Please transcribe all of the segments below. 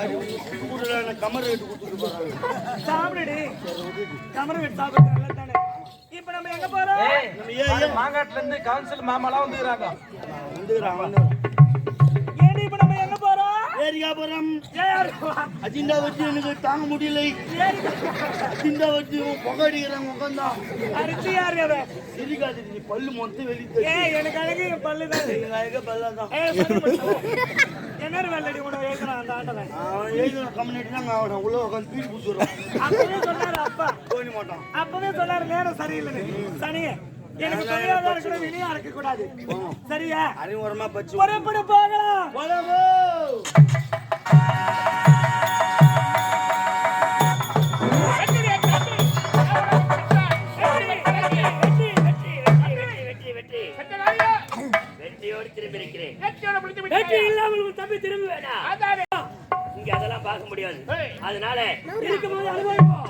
Qamar rate கொடுத்துட்டு போறாங்க. சாப்பிடுடி. கமரம் வெட்டி சாப்பிடுறது நல்லது தானே இப்ப நம்ம எங்க போறோம்? ஏய், நம்ம மாங்காட்டுல இருந்து கவுன்சில் மாமாலாம் வந்துக்கிறாங்க. வந்துக்கிறான் வந்து ஏடி இப்ப நம்ம எங்க போறோம்? ஏரியாபுரம் அஜிண்டா வச்சு எனக்கு தாங்க முடியல. அஜிண்டா வச்சு புகை அடிக்கிறாங்க உட்காந்தான் அரிசி யாரு அவன் சிரிக்காது நீ பல்லு மொத்தம் வெளியே எனக்கு அழகு பல்லு தான். ஏய் சொல்லு மட்டும். என்ன உன எழுதுறான் அந்த ஆட்டவன் அவன் எழுதின கம்யூனிட்டி தான் அவனை உள்ள உட்காந்து பீடி பிடிச்சிடுறான் அப்பவே சொன்னாரு அப்பா தோணி மாட்டான் அப்பவே சொன்னாரு நேரம் சரியில்லைன்னு சனியே எனக்கு தொழிலாளர் இருக்கிற வினியா இருக்க கூடாது சரியா அறிவுரமா பச்சு புறப்பட போகலாம் போலாமோ வெற்றியோடு திரும்பி உன் தம்பி திரும்ப வேணாம் இங்க அதெல்லாம் பார்க்க முடியாது. அதனால இருக்கும்போது அனுபவிப்போம்.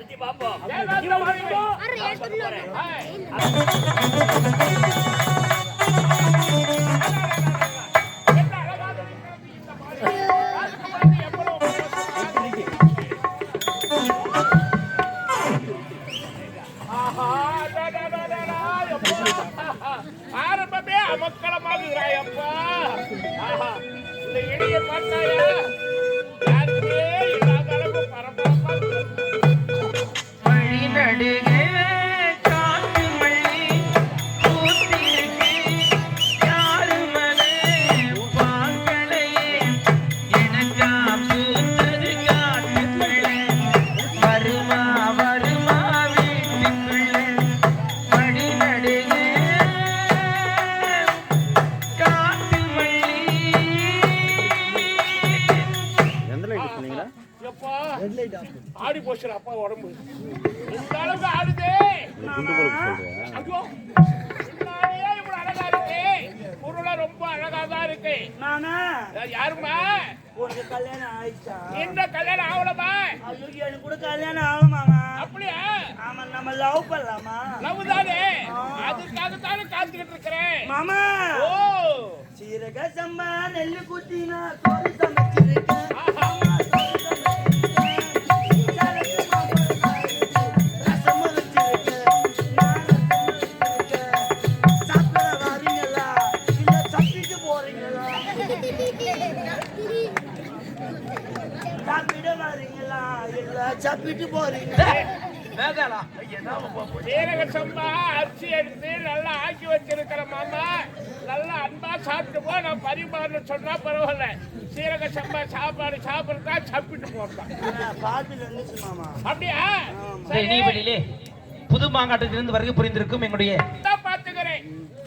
சுத்தி பார்ப்போம். அமக்களமாகுகிறாயப்பா ஆஹா, இந்த இடையை பார்த்தாயா? போச்சு அப்பா உடம்பு. இந்த அளவுக்கு ஆடுதே. ஐயோ பொருளா ரொம்ப அழகா தான் இருக்கு. நானா? யாருமா உனக்கு கல்யாணம் ஆயிடுச்சா? இந்த கல்யாணம் ஆகலமா ஐயோ எனக்கு கூட கல்யாணம் ஆகலாமாமா அப்படியா? ஆமா நம்ம லவ் பண்ணலாமா? லவ் தானே? அதுக்காக தானே காத்துக்கிட்டு இருக்கிறேன். மாமா. ஓ. சீரக சம்பா நெல்லு குத்தினா கோழி சமைச்சிருக்கேன். சாப்பிட்டு சீரக சம்பா அரிசி எடுத்து நல்லா ஆக்கி வச்சிருக்கிற மாமா நல்லா அன்பா சாப்பிட்டு போ நான் பரிமாறணும் சொன்னா பரவாயில்ல. சீரக சம்பா சாப்பாடு சாப்பிடுறதா சாப்பிட்டு மாமா. அப்படியா? புது மாங்காட்டத்திலிருந்து வருகை புரிந்திருக்கும் எங்களுடைய தான் பாத்துக்கிறேன்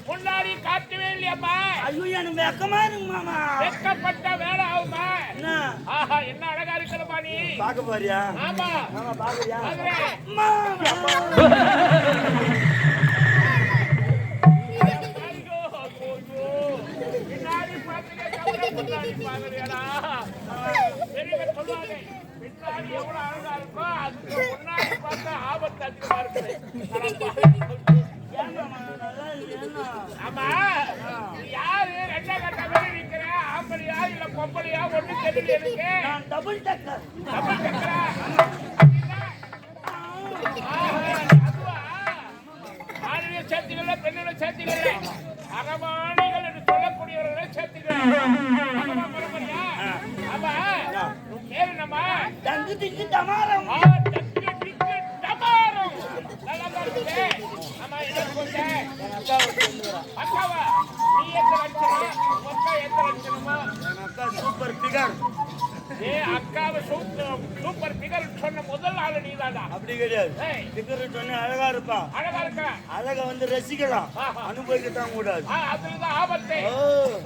முன்னாடி காட்டவே இல்லையாம்மா. ஐயோ எனக்கு வெக்கமா இருக்கு மாமா. வெக்கப்பட்ட வேலை ஆகுமா? என்ன? ஆஹா என்ன அழகா இருக்கிறமா நீ. பாக்க போறியா? ஆமா. மாமா பாக்குறியா சேர்த்துக்கல. அகமானிகள் என்று சொல்லக்கூடியவர்களை. உன் பேரு என்னம்மா? தங்கு திக்கு தமாரம் டமாரம். நல்லா தான் இருக்குது. ஆமா, என்ன சொல்ற? அக்காவா? நீ எந்த லட்சணமா? என் அக்கா சூப்பர் பிகர் ஏ, அக்காவை சூப்பர் சூப்பர் பிகர் சொன்ன முதல் ஆளு நீதான்டா. அப்படி கிடையாது. பிகர் சொன்ன அழகா இருப்பான். அழகா இருக்கிற அழகா வந்து ரசிக்கலாம். அனுபவிக்கத்தான் கூடாது. அதுலதான் ஆபத்து.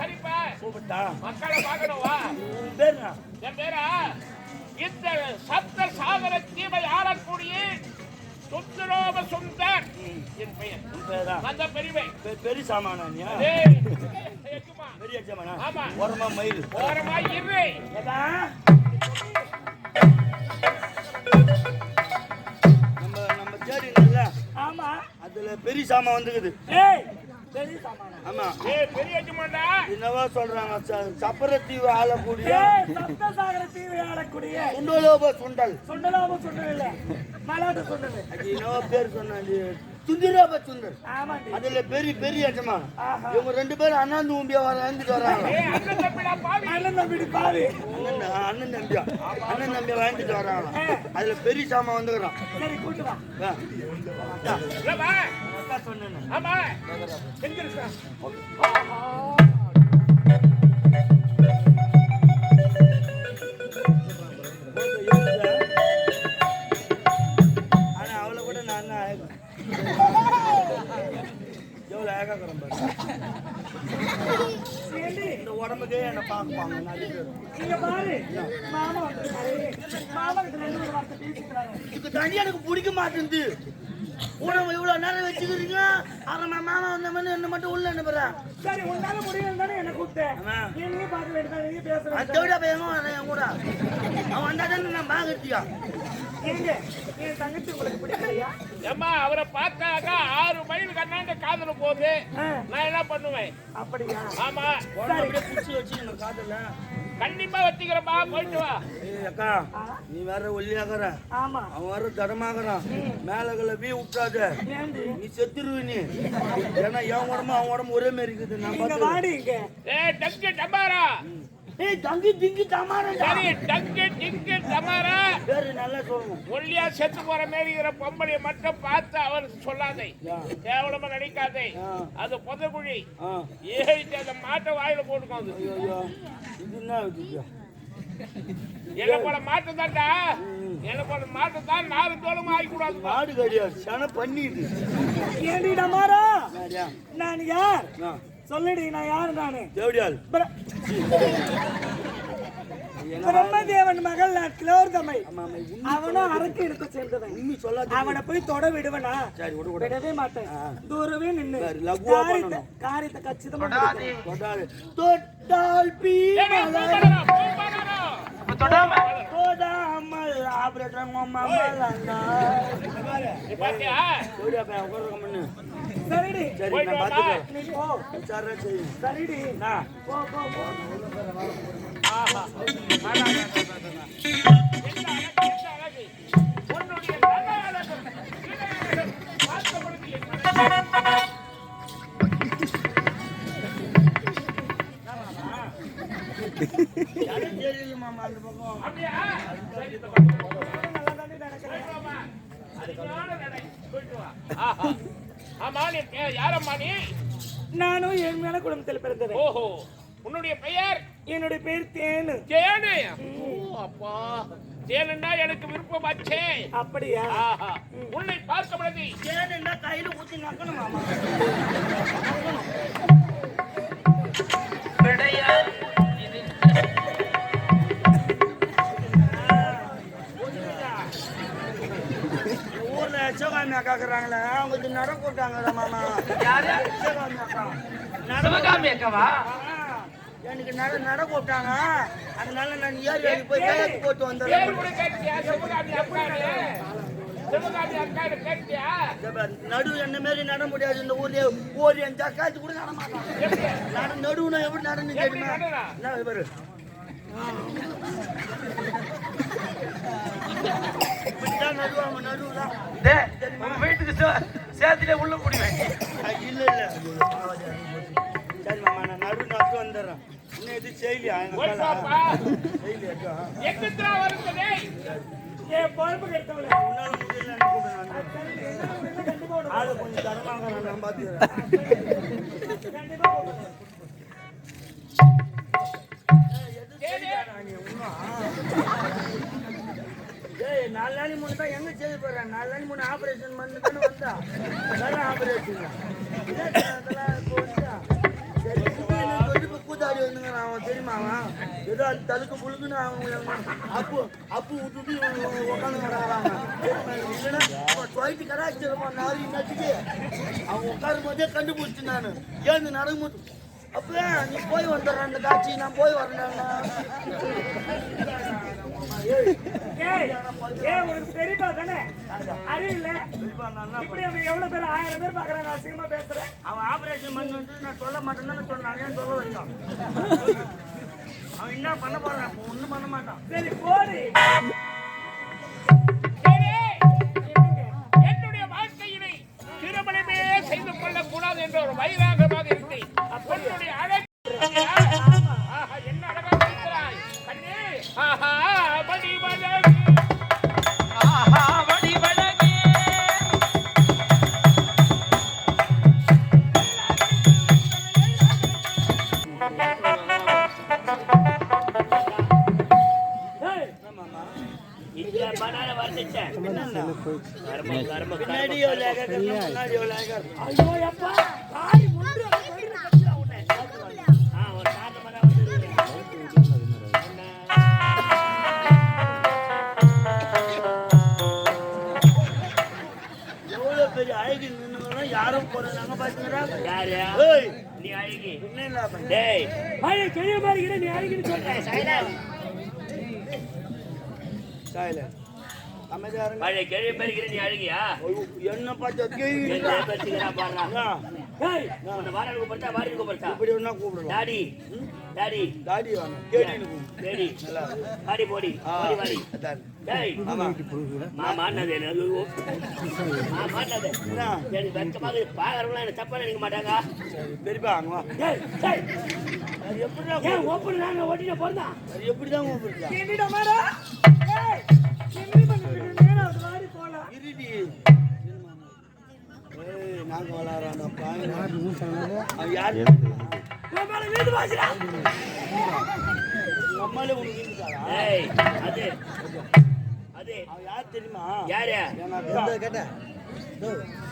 சரிப்பா. கூப்பிட்டா மக்களை பார்க்கணும் வா. உன் பேர் என்ன? என் பேரா? இந்த சப்த சாகர தீமை ஆளக்கூடிய சுந்தரோப சுந்தர். என் பெயர் உன் பேரா அந்த பெருமை பெ- பெரிய சாமானா நீ? பெரிய சாமானா ஆமா. ஓரமா மயில். ஓரமாய் இரு. நம்ம நம்ம தேடிங்கல்ல ஆமா. அதுல பெரிய சாமான் வந்துக்குது. ஏய் ஆமா. பெரிய எஜமான்டா. என்னவா சொல்றாங்க ச- சப்பரத்தீவு ஆளக்கூடிய ஏய் சப்தசாகர தீவை ஆளக்கூடிய. சுண்டலோப சுண்டல். சுண்டலாம சுண்டல் இல்ல. மலாட்டு சுண்டல். அது என்னவோ பேர் சொன்னாங்க சுந்தராப சுந்தர் அதுல பெரிய பெரிய எஜமா. இவங்க ரெண்டு பேரும் அண்ணாந்து ஊம்பியா வர எழுந்துட்டு வராங்க. அண்ணன் தம்பிடா பாவி. அண்ணன் தம்பிடி பாரு அண்ணன் அண்ணன் தம்பியா? அண்ணன் தம்பியா வாங்கிட்டு வராங்களாம் அதுல பெரிய சாமான் வந்துக்கிறான். சரி இல்லப்பா சொன்னேன் ஆமா. எங்க இருக்கா தான் உடம்புக்கே என்னை பார்ப்பாங்க நிறைய பேர். மாமா மாமா தண்ணி எனக்கு பிடிக்க மாட்டேங்குது. உடம்பு இவ்வளவு நேரம் வச்சுக்கிறீங்க அவன் மாமா வந்த மாதிரி என்ன மட்டும் உள்ள அனுப்புறேன் சரி உன்னால முடியும் தானே என்ன கூப்பிட்டேன். ஆமா. நீ நீ பார்க்க வேண்டியதான் நீ பேச அந்த விட பையனும் வரேன் என் கூட. அவன் வந்தா தானே நான் பாக்கத்தியா எங்க என் தங்கச்சி உங்களுக்கு பிடிக்கலையா? ஏம்மா அவரை பார்த்தாக்கா ஆறு மைல் கண்ணாண்ட காதல போகுது. நான் என்ன பண்ணுவேன்? அப்படியா? ஆமா. பிடிச்சி வச்சு எனக்கு காதல. கண்டிப்பா வச்சுக்கிறப்பா போயிட்டு வா. அக்கா நீ வேற ஒல்லியாக்குற ஆமா. அவன் வேற தடமாக்குறான் மேலகளை வீ விட்டாத நீ செத்துருவ நீ. ஏன்னா என் உடம்பு அவன் உடம்பு ஒரே மாதிரி இருக்குது. நான் பார்த்து ஏய் ஏய் தங்கி திங்கி தமாரண்டா சரி டங்கு டிங்கு டமாரா. பேரு நல்லா சொல்லணும். ஒல்லியா செத்து போற மாதிரி இருக்கிற பொம்பளைய மட்டும் பார்த்து அவர் சொல்லாதே. கேவலமா நடிக்காதே. அது புதக்குழி. ஆ. ஏறிட்டு அந்த மாட்டை வாயில போட்டுக்கோ அது. இது என்ன என்ன போல மாட்டு தான்டா என்ன போல மாட்டு தான் நாலு தோளமும் ஆகக்கூடாது மாடு கிடையாது சன யாரியா? நான் யார்? சொல்லுடி நான் யார் நானு? தேவடியால் பிரம்மதேவன் மகள் நான் கிலோர்தமை அவனும் அரக்கு எடுக்க சேர்ந்தவன் உண்மை சொல்லாத அவனை போய் தொட விடுவனா? சரி விடு விடு. விடவே மாட்டேன். தூரவே நின்னு. காரியத்தை. காரியத்தை கச்சிதமா. தொட்டால் தொட்டால் பீ மலர் அப்ப தொடாம தொடாமல் ஆபரேட்டர் மம்மலன்னா பாத்தியா தேவடியா பையன் உட்கார்ற கம்மன்னு சரிடி சரி நான் வாமா. நீ போ விசாரணை செய்யும் சரிடி என்ன போ போ போ ஆஹா. அழகு, தெரியல மாமா அந்த பக்கம் அப்படியா? சரி, இந்த பக்கம் போ. நல்லா தாண்டி நடக்கிறேன் போயிட்டு வாம்மா. அருமையான நடை. போயிட்டு வா. ஆஹா. ஆமா நீ பே- யாரம்மா நீ நானும் ஏழ்மையான குடும்பத்தில் பிறந்தவன் ஓஹோ உன்னுடைய பெயர் என்னுடைய பேர் தேனு அப்பா தேனுன்னா எனக்கு விருப்பமாச்சே அப்படியா ஆஹா உன்னை பார்க்க பொழுது ஏன்னா கையில ஊத்தி நக்கணும் சிவகாமி அக்கா இருக்கிறாங்களே அவங்க இது நட போட்டாங்க மாமா. யாரு? சிவகாமி அக்காவா? எனக்கு நட நட போட்டாங்க. அதனால நான் ஏறி ஏறி போய் போட்டு வந்துடுறேன் நடு என்ன மாரி நட முடியாது. இந்த ஊர்லயே ஒரு என் ஜக்காத்து கூட நட நட நடுவுனா எப்படி நடந்து எப்படி வீட்டுக்கு சே- உள்ள முடிவேன் இல்ல இல்ல சரி மாமா நான் நடு நட்டு வந்துடுறேன் இன்னும் எது செய்யலையா என் பொறுப்பு கெட்டவள உன்னால கண்டிப்பா ஆளு கொஞ்சம் தரமாங்க நான் பாத்துக்கிறேன் ஏய் நாலு நாளைக்கு முன்னாடி தான் எங்க செய்ய போறேன் நாலு நாளைக்கு முன்னாடி ஆபரேஷன் பண்ணு தானே. வந்தா வேற ஆபரேஷன் அதெல்லாம் இப்போ வந்தா? கூத்தாடி வந்துங்க அவன் தெரியுமா அவன்? ஏதோ அது தலுக்கு புழுக்குன்னு அவங்க அப்பு அப்பு விட்டுட்டு உட்காந்து கிடக்குறாங்க இல்லைன்னா தொயிட்டு கடாச்சிருப்பான் நாரி நச்சுக்கு அவன் உட்காரும் போதே கண்டுபிடிச்சு நான். ஏந்து நடக்கும்போது அப்ப நீ போய் வந்துடுற அந்த காட்சி நான் போய் வரேன்டா தெரியுமா தானே? அறிவில்ல? பெரியப்பா, இப்படி அவன் எவ்வளவு பேர், ஆயிரம் பேர் பார்க்கறாங்க, அசிங்கமா பேசுறேன். அவன் ஆபரேஷன் பண்ணி வந்து நான் சொல்ல மாட்டேன்னு சொன்னான் ஏன் சொல்ல வச்சான் அவன் என்ன பண்ண போறான் ஒண்ணும் பண்ண மாட்டான் சரி, போடு. யாரும் போறாங்க பாத்தீங்களா யாரு நீ அழகி டேய் மழை பெரிய மாதிரி நீ அழகின்னு சொல்ற. சாயில அமைதியா பழைய கேள்வி பெருகிற நீ அழகியா? ஐயோ, என்ன பார்த்தா கேள்வி பேசுகிறா பாடுறா கூப்பிட்டா இப்படி கூப்பிடுவோம் டாடி டாடி. வேணும் டேடி போடி போடி அதான். டேய் ஆமா. மாமான்னது எனக்கு மாமான்னது என்ன? எனக்கு வெக்கமாக பாக்குறவங்களாம் என்ன தப்பா நினைக்க மாட்டாங்க? பெரியப்பா அங்க வா. அது போறதா? அது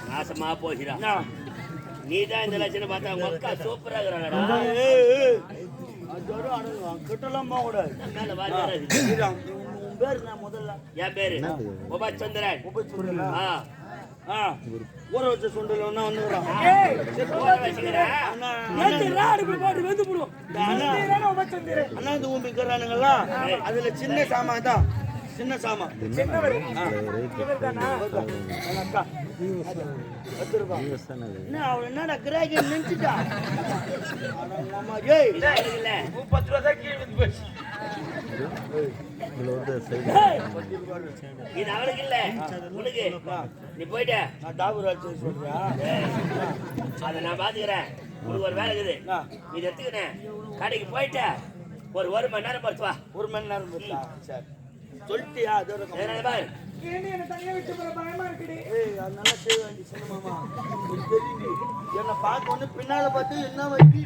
நாசமா போச்சுடா நீ தான் இந்த லட்சணம் பார்த்தா உங்க அக்கா சூப்பரா இருக்கிறாங்கடா கிட்டலாம் போக கூடாது உன் பேர் நான் முதல்ல என் பேரு உபா சந்திரன் உப சுண்டலா ஆ. ஆ. ஊற வச்ச சுண்டல் ஒண்ணா போய் போட்டு வெந்து போடுவோம். அண்ணா. இந்த ஊம்பி இருக்கிறானுங்களா? அதுல சின்ன சாமான் தான் சின்ன சாமான். சின்னவர். பத்து என்னடா கிராக்கி இல்ல முப்பத்தி ரூபா கீழே விழுந்து போச்சு ஏய், இது அவளுக்கு இல்ல. உனக்கு. நீ போயிட்ட. நான் டாபர் சொல்றியா ஏய், அதை நான் பாத்துக்கிறேன். உனக்கு ஒரு வேலை இருக்குது. இது எடுத்துக்கினேன் கடைக்கு போயிட்ட. ஒரு ஒரு மணி நேரம் பொறுத்து வா. ஒரு மணி நேரம் சரி. சொல்லிட்டியா? அதோட கம்மி. வேற பாரு. ஏண்டி என்னை தனியா விட்டு போற பயமா இருக்குடி. ஏய் அது உனக்கு தெரியுது. என்னை பார்க்க வந்து பின்னால பார்த்து என்ன வச்சு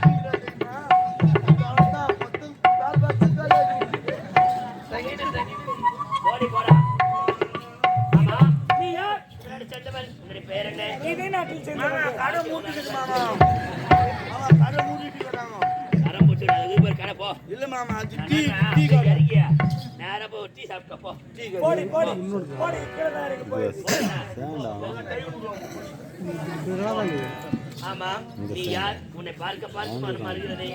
ஆமா நீ யார்? உன்னை பார்க்க பார்க்க மனமா இருக்கிறதே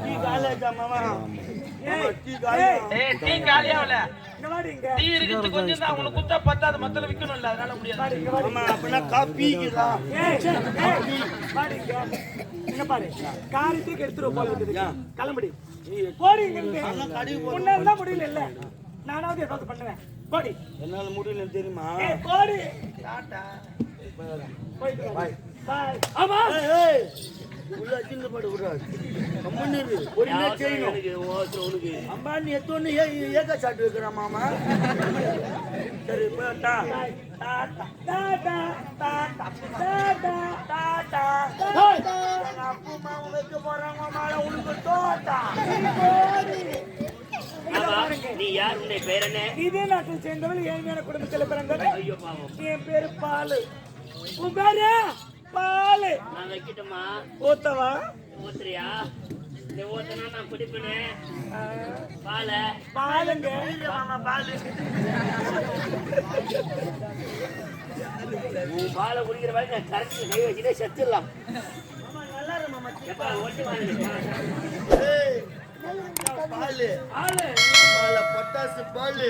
டீ காலேஜா மாமா? மாமா, டீ ஏய், காலேஜா ஏய் டீ காலியாவல இங்க வாடி இங்க. டீ இருக்குது கொஞ்சம் தான் உனக்கு குத்தா பத்தாது மத்தல விக்கணும்ல அதனால முடியாது. மாமா ஏய், ஏய், பாரு. எடுத்துட்டு போல இருக்குது. கிளம்புடி. உன்னால தான் முடியல இல்ல. நானாவது ஏதாவது பண்ணுவேன். போடி. என்னால முடியல தெரியுமா. பாய். ஆமா. உள்ள அச்சிங்க பாடு விடாது கம்மன்னு. பொறுமையா செய்யணும் அம்பானி எத்தோன்னு ஏ ஏக சாட்டு வைக்கிறான் மாமா சரி போட்டா நீ யார் உன்னை பேர் என்ன இதே நாட்டில் சேர்ந்தவள் ஏழ்மையான குடும்பத்தில் பிறந்தவள் என் பேரு பாலு உன் பேரு பாலு. நான் வைக்கட்டுமா ஊத்தவா ஊத்துறியா இந்த ஊத்தனா நான் குடிப்பேனே. பால. பாலுங்க. மாமா பாலு. உன் பாலை குடிக்கிற வரைக்கும் நான் கரைச்சி கை வச்சுட்டே செத்துடலாம். பாலு. பால. பட்டாசு பாலு